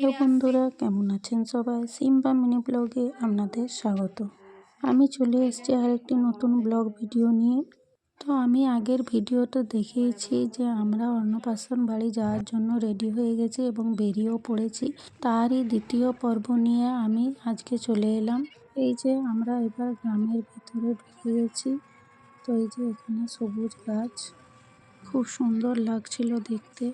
Hello বন্ধুরা, কেমন আছেন সবাই? সিম্পা মিনি ব্লগে আপনাদের স্বাগত। আমি চলে এসেছি আরেকটি নতুন ব্লগ ভিডিও নিয়ে। তো আমি আগের ভিডিওটা দেখিয়েছি যে আমরা অন্নপ্রাশন বাড়ি যাওয়ার জন্য রেডি হয়ে গেছি এবং বেরিয়েও পড়েছি। তারই দ্বিতীয় পর্ব নিয়ে আমি আজকে চলে এলাম। এই যে আমরা এবার গ্রামের ভিতরে ঢুকে গেছি। তো এই যে এখানে সবুজ গাছ। খুব সুন্দর লাগছিল দেখতে।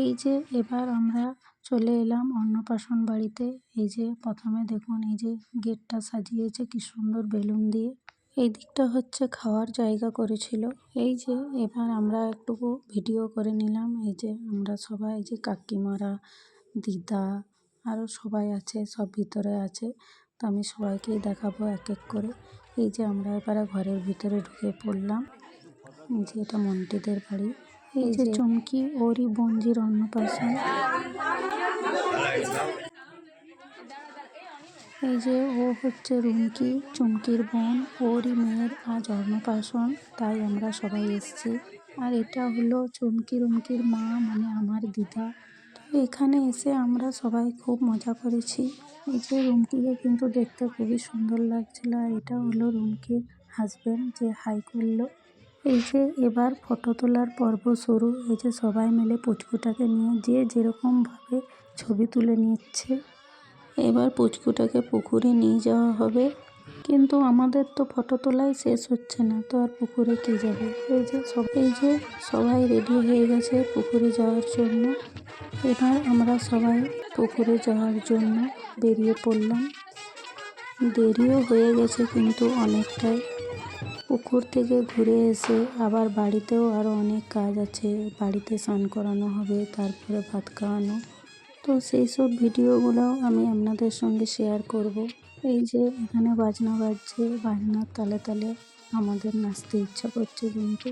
এই যে এবার আমরা চলে এলাম অন্নপ্রাশন বাড়িতে। এই যে প্রথমে দেখুন এই যে গেটটা সাজিয়েছে কি সুন্দর বেলুন দিয়ে। এই দিকটা হচ্ছে খাওয়ার জায়গা করেছিল। এই যে এবার আমরা একটুকু ভিডিও করে নিলাম। এই যে আমরা সবাই এই যে কাকিমারা দিদা আরও সবাই আছে সব ভিতরে আছে। তো আমি সবাইকেই দেখাবো এক এক করে। এই যে আমরা এবারে ঘরের ভিতরে ঢুকে পড়লাম। এই যে এটা মন্টিদের বাড়ি। এই যে চুমকি ওরই বঞ্জির অন্নপ্রাশন। এই যে ও হচ্ছে রুমকি, চুমকির বোন। ওরই মেয়ের আজ অন্নপ্রাশন, তাই আমরা সবাই এসেছি। আর এটা হলো চুমকি রুমকির মা মানে আমার দিদা। তো এখানে এসে আমরা সবাই খুব মজা করেছি। এই যে রুমকিকে কিন্তু দেখতে খুবই সুন্দর লাগছিল। আর এটা হলো রুমকির হাজব্যান্ড যে হাই করল। এই যে এবার ফটো তোলার পর্ব শুরু। এই যে সবাই মিলে পুচকুটাকে নিয়ে যে যেরকমভাবে ছবি তুলে নিচ্ছে। এবার পুচকুটাকে পুকুরে নিয়ে যাওয়া হবে। কিন্তু আমাদের তো ফটো তোলাই শেষ হচ্ছে না, তো আর পুকুরে কে যাবে? এই যে সব, এই যে সবাই রেডি হয়ে গেছে পুকুরে যাওয়ার জন্য। এবার আমরা সবাই পুকুরে যাওয়ার জন্য বেরিয়ে পড়লাম। দেরিও হয়ে গেছে কিন্তু অনেকটাই। পুকুর থেকে ঘুরে এসে আবার বাড়িতেও আরও অনেক কাজ আছে। বাড়িতে স্নান করানো হবে, তারপরে ভাত খাওয়ানো। তো সেই সব ভিডিওগুলোও আমি আপনাদের সঙ্গে শেয়ার করব। এই যে এখানে বাজনা বাজছে, বাজনার তালে তালে আমাদের নাচতে ইচ্ছা করছে কিন্তু।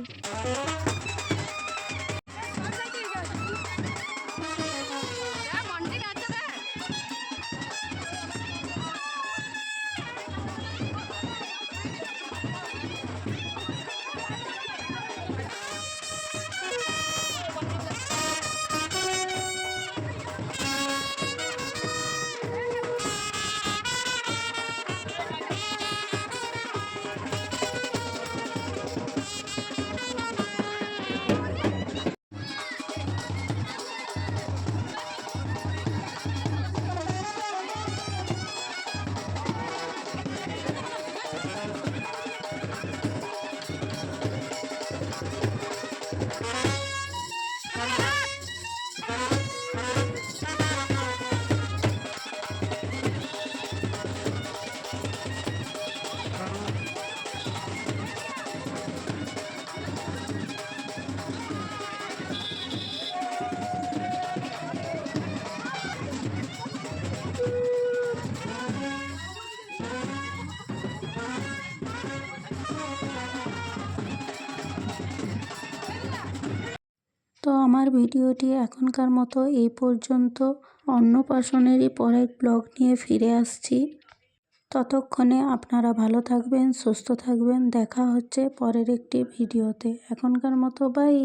তো আমার ভিডিওটি এখনকার মতো এই পর্যন্ত। অন্নপ্রাশনেরই পরের ব্লগ নিয়ে ফিরে আসছি। ততক্ষণে আপনারা ভালো থাকবেন, সুস্থ থাকবেন। দেখা হচ্ছে পরের একটি ভিডিওতে। এখনকার মতো বাই।